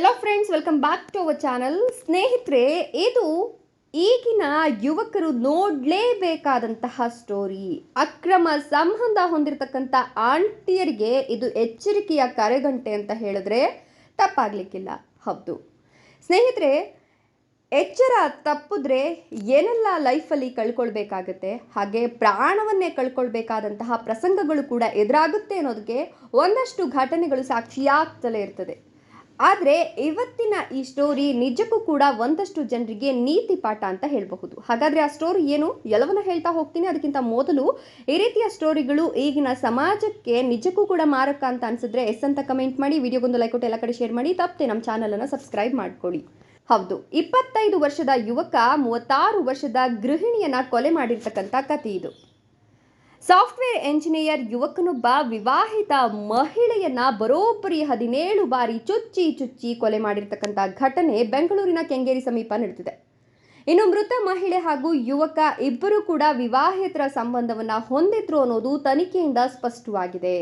Hello friends welcome back to our channel ಸ್ನೇಹಿತರೆ, ಇದು ಈಗಿನ ಯುವಕರು ನೋಡಲೇಬೇಕಾದಂತಹ ಸ್ಟೋರಿ ಅಕ್ರಮ ಸಂಬಂಧ ಹೊಂದಿರತಕ್ಕಂಥ ಆಂಟಿಯರಿಗೆ ಇದು ಎಚ್ಚರಿಕೆಯ ಕರೆಗಂಟೆ ಅಂತ ಹೇಳಿದ್ರೆ ತಪ್ಪಾಗ್ಲಿಕ್ಕಿಲ್ಲ. ಹೌದು. ಸ್ನೇಹಿತರೆ, ಎಚ್ಚರ ತಪ್ಪಿದ್ರೆ ಏನೆಲ್ಲ ಲೈಫಲ್ಲಿ ಕಳ್ಕೊಳ್ಬೇಕಾಗತ್ತೆ? ಹಾಗೆ ಪ್ರಾಣವನ್ನೇ ಕಳ್ಕೊಳ್ಬೇಕಾದಂತಹ ಪ್ರಸಂಗಗಳು ಕೂಡ ಎದುರಾಗುತ್ತೆ ಅನ್ನೋದಕ್ಕೆ ಒಂದಷ್ಟು ಘಟನೆಗಳು ಸಾಕ್ಷಿಯಾಗ್ತಲೇ ಇರ್ತದೆ. ಆದರೆ ಇವತ್ತಿನ ಈ ಸ್ಟೋರಿ ನಿಜಕ್ಕೂ ಕೂಡ ಒಂದಷ್ಟು ಜನರಿಗೆ ನೀತಿ ಪಾಠ ಅಂತ ಹೇಳಬಹುದು. ಹಾಗಾದರೆ ಆ ಸ್ಟೋರಿ ಏನು? ಎಲ್ಲವನ್ನ ಹೇಳ್ತಾ ಹೋಗ್ತೀನಿ. ಅದಕ್ಕಿಂತ ಮೊದಲು ಈ ರೀತಿಯ ಸ್ಟೋರಿಗಳು ಈಗಿನ ಸಮಾಜಕ್ಕೆ ನಿಜಕ್ಕೂ ಕೂಡ ಮಾರಕ ಅಂತ ಅನಿಸಿದ್ರೆ ಎಸ್ ಅಂತ ಕಮೆಂಟ್ ಮಾಡಿ, ವಿಡಿಯೋಗೊಂದು ಲೈಕ್ ಕೊಟ್ಟು ಎಲ್ಲ ಕಡೆ ಶೇರ್ ಮಾಡಿ, ತಪ್ಪದೆ ನಮ್ಮ ಚಾನಲನ್ನು ಸಬ್ಸ್ಕ್ರೈಬ್ ಮಾಡ್ಕೊಳ್ಳಿ. ಹೌದು, ಇಪ್ಪತ್ತೈದು ವರ್ಷದ ಯುವಕ, ಮೂವತ್ತಾರು ವರ್ಷದ ಗೃಹಿಣಿಯನ್ನ ಕೊಲೆ ಮಾಡಿರ್ತಕ್ಕಂಥ ಕಥೆ ಇದು. ಸಾಫ್ಟ್ವೇರ್ ಎಂಜಿನಿಯರ್ ಯುವಕನೊಬ್ಬ ವಿವಾಹಿತ ಮಹಿಳೆಯನ್ನ ಬರೋಬ್ಬರಿ ಹದಿನೇಳು ಬಾರಿ ಚುಚ್ಚಿ ಚುಚ್ಚಿ ಕೊಲೆ ಮಾಡಿರ್ತಕ್ಕಂಥ ಘಟನೆ ಬೆಂಗಳೂರಿನ ಕೆಂಗೇರಿ ಸಮೀಪ ನಡೆದಿದೆ ಇನ್ನು ಮೃತ ಮಹಿಳೆ ಹಾಗೂ ಯುವಕ ಇಬ್ಬರು ಕೂಡ ವಿವಾಹೇತರ ಸಂಬಂಧವನ್ನ ಹೊಂದಿದ್ರು ಅನ್ನೋದು ತನಿಖೆಯಿಂದ ಸ್ಪಷ್ಟವಾಗಿದೆ.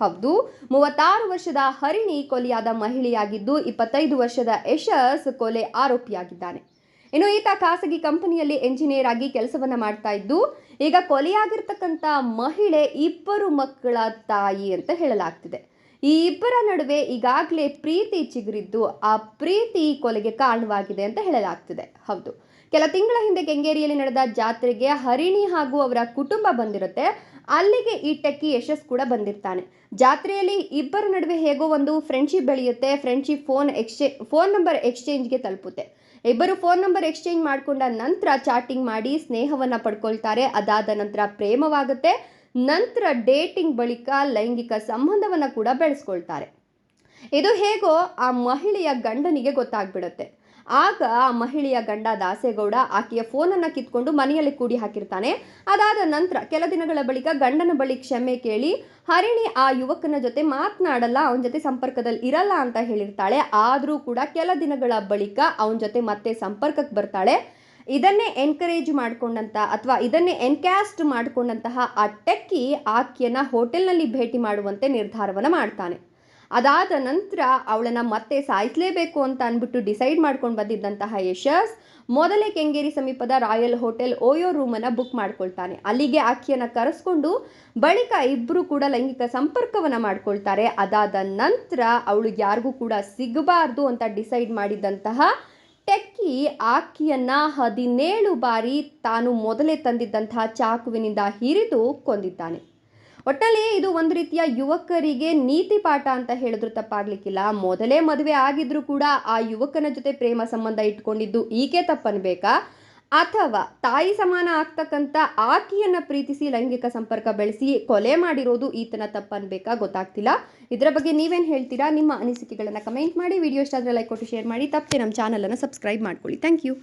ಹೌದು, ಮೂವತ್ತಾರು ವರ್ಷದ ಹರಿಣಿ ಕೊಲೆಯಾದ ಮಹಿಳೆಯಾಗಿದ್ದು ಇಪ್ಪತ್ತೈದು ವರ್ಷದ ಯಶಸ್ ಕೊಲೆ ಆರೋಪಿಯಾಗಿದ್ದಾನೆ. ಇನ್ನು ಈತ ಖಾಸಗಿ ಕಂಪನಿಯಲ್ಲಿ ಎಂಜಿನಿಯರ್ ಆಗಿ ಕೆಲಸವನ್ನ ಮಾಡ್ತಾ ಇದ್ದು, ಈಗ ಕೊಲೆಯಾಗಿರ್ತಕ್ಕಂಥ ಮಹಿಳೆ ಇಬ್ಬರು ಮಕ್ಕಳ ತಾಯಿ ಅಂತ ಹೇಳಲಾಗ್ತಿದೆ. ಈ ಇಬ್ಬರ ನಡುವೆ ಈಗಾಗಲೇ ಪ್ರೀತಿ ಚಿಗುರಿದ್ದು, ಆ ಪ್ರೀತಿ ಕೊಲೆಗೆ ಕಾರಣವಾಗಿದೆ ಅಂತ ಹೇಳಲಾಗ್ತಿದೆ. ಹೌದು. ಕೆಲ ತಿಂಗಳ ಹಿಂದೆ ಕೆಂಗೇರಿಯಲ್ಲಿ ನಡೆದ ಜಾತ್ರೆಗೆ ಹರಿಣಿ ಹಾಗೂ ಅವರ ಕುಟುಂಬ ಬಂದಿರುತ್ತೆ. ಅಲ್ಲಿಗೆ ಈ ಟೆಕ್ಕಿ ಯಶಸ್ ಕೂಡ ಬಂದಿರ್ತಾನೆ. ಜಾತ್ರೆಯಲ್ಲಿ ಇಬ್ಬರ ನಡುವೆ ಹೇಗೋ ಒಂದು ಫ್ರೆಂಡ್ಶಿಪ್ ಬೆಳೆಯುತ್ತೆ friendship phone exchange phone number ಎಕ್ಸ್ಚೇಂಜ್ಗೆ ತಲುಪುತ್ತೆ. ಇಬ್ಬರು ಫೋನ್ ನಂಬರ್ ಎಕ್ಸ್ಚೇಂಜ್ ಮಾಡಿಕೊಂಡ ನಂತರ ಚಾಟಿಂಗ್ ಮಾಡಿ ಸ್ನೇಹವನ್ನು ಪಡ್ಕೊಳ್ತಾರೆ. ಅದಾದ ನಂತರ ಪ್ರೇಮವಾಗುತ್ತೆ. ನಂತರ ಡೇಟಿಂಗ್ ಬಳಿಕ ಲೈಂಗಿಕ ಸಂಬಂಧವನ್ನು ಕೂಡ ಬೆಳೆಸ್ಕೊಳ್ತಾರೆ. ಇದು ಹೇಗೋ ಆ ಮಹಿಳೆಯ ಗಂಡನಿಗೆ ಗೊತ್ತಾಗ್ಬಿಡುತ್ತೆ. ಆಗ ಆ ಮಹಿಳೆಯ ಗಂಡ ದಾಸೇಗೌಡ ಆಕೆಯ ಫೋನನ್ನು ಕಿತ್ಕೊಂಡು ಮನೆಯಲ್ಲಿ ಕೂಡಿ ಹಾಕಿರ್ತಾನೆ. ಅದಾದ ನಂತರ ಕೆಲ ದಿನಗಳ ಬಳಿಕ ಗಂಡನ ಬಳಿ ಕ್ಷಮೆ ಕೇಳಿ, ಹರಿಣಿ, ಆ ಯುವಕನ ಜೊತೆ ಮಾತನಾಡಲ್ಲ, ಅವನ ಜೊತೆ ಸಂಪರ್ಕದಲ್ಲಿ ಇರಲ್ಲ ಅಂತ ಹೇಳಿರ್ತಾಳೆ. ಆದರೂ ಕೂಡ ಕೆಲ ದಿನಗಳ ಬಳಿಕ ಅವನ ಜೊತೆ ಮತ್ತೆ ಸಂಪರ್ಕಕ್ಕೆ ಬರ್ತಾಳೆ. ಇದನ್ನೇ ಎನ್ಕರೇಜ್ ಮಾಡಿಕೊಂಡಂತ ಅಥವಾ ಇದನ್ನೇ ಎನ್ಕ್ಯಾಸ್ಟ್ ಮಾಡಿಕೊಂಡಂತಹ ಆ ಟೆಕ್ಕಿ ಆಕೆಯನ್ನ ಹೋಟೆಲ್ನಲ್ಲಿ ಭೇಟಿ ಮಾಡುವಂತೆ ನಿರ್ಧಾರವನ್ನು ಮಾಡ್ತಾನೆ. ಅದಾದ ನಂತರ ಅವಳನ್ನು ಮತ್ತೆ ಸಾಯಿಸಲೇಬೇಕು ಅಂತ ಅಂದ್ಬಿಟ್ಟು ಡಿಸೈಡ್ ಮಾಡ್ಕೊಂಡು ಬಂದಿದ್ದಂತಹ ಯಶಸ್ ಮೊದಲೇ ಕೆಂಗೇರಿ ಸಮೀಪದ ರಾಯಲ್ ಹೋಟೆಲ್ ಓಯೋ ರೂಮನ್ನು ಬುಕ್ ಮಾಡ್ಕೊಳ್ತಾನೆ. ಅಲ್ಲಿಗೆ ಆಕೆಯನ್ನು ಕರೆಸ್ಕೊಂಡು ಬಳಿಕ ಇಬ್ಬರು ಕೂಡ ಲೈಂಗಿಕ ಸಂಪರ್ಕವನ್ನು ಮಾಡ್ಕೊಳ್ತಾರೆ. ಅದಾದ ನಂತರ ಅವಳು ಯಾರಿಗೂ ಕೂಡ ಸಿಗಬಾರ್ದು ಅಂತ ಡಿಸೈಡ್ ಮಾಡಿದಂತಹ ಟೆಕ್ಕಿ ಆಕೆಯನ್ನು ಹದಿನೇಳು ಬಾರಿ ತಾನು ಮೊದಲೇ ತಂದಿದ್ದಂತಹ ಚಾಕುವಿನಿಂದ ಹಿರಿದು ಕೊಂದಿದ್ದಾನೆ. ಒಟ್ಟಲ್ಲಿ ಇದು ಒಂದು ರೀತಿಯ ಯುವಕರಿಗೆ ನೀತಿ ಪಾಠ ಅಂತ ಹೇಳಿದ್ರು ತಪ್ಪಾಗ್ಲಿಕ್ಕಿಲ್ಲ. ಮೊದಲೇ ಮದುವೆ ಆಗಿದ್ರು ಕೂಡ ಆ ಯುವಕನ ಜೊತೆ ಪ್ರೇಮ ಸಂಬಂಧ ಇಟ್ಕೊಂಡಿದ್ದು ಈಕೆ ತಪ್ಪನ್ಬೇಕಾ? ಅಥವಾ ತಾಯಿ ಸಮಾನ ಆಗ್ತಕ್ಕಂಥ ಆಕೆಯನ್ನು ಪ್ರೀತಿಸಿ ಲೈಂಗಿಕ ಸಂಪರ್ಕ ಬೆಳೆಸಿ ಕೊಲೆ ಮಾಡಿರೋದು ಈತನ ತಪ್ಪನ್ಬೇಕಾ ಗೊತ್ತಾಗ್ತಿಲ್ಲ. ಇದರ ಬಗ್ಗೆ ನೀವೇನು ಹೇಳ್ತೀರಾ? ನಿಮ್ಮ ಅನಿಸಿಕೆಗಳನ್ನು ಕಮೆಂಟ್ ಮಾಡಿ. ವಿಡಿಯೋ ಇಷ್ಟ ಆದರೆ ಲೈಕ್ ಕೊಟ್ಟು ಶೇರ್ ಮಾಡಿ. ತಪ್ಪದೆ ನಮ್ಮ ಚಾನಲನ್ನು ಸಬ್ಸ್ಕ್ರೈಬ್ ಮಾಡ್ಕೊಳ್ಳಿ. Thank you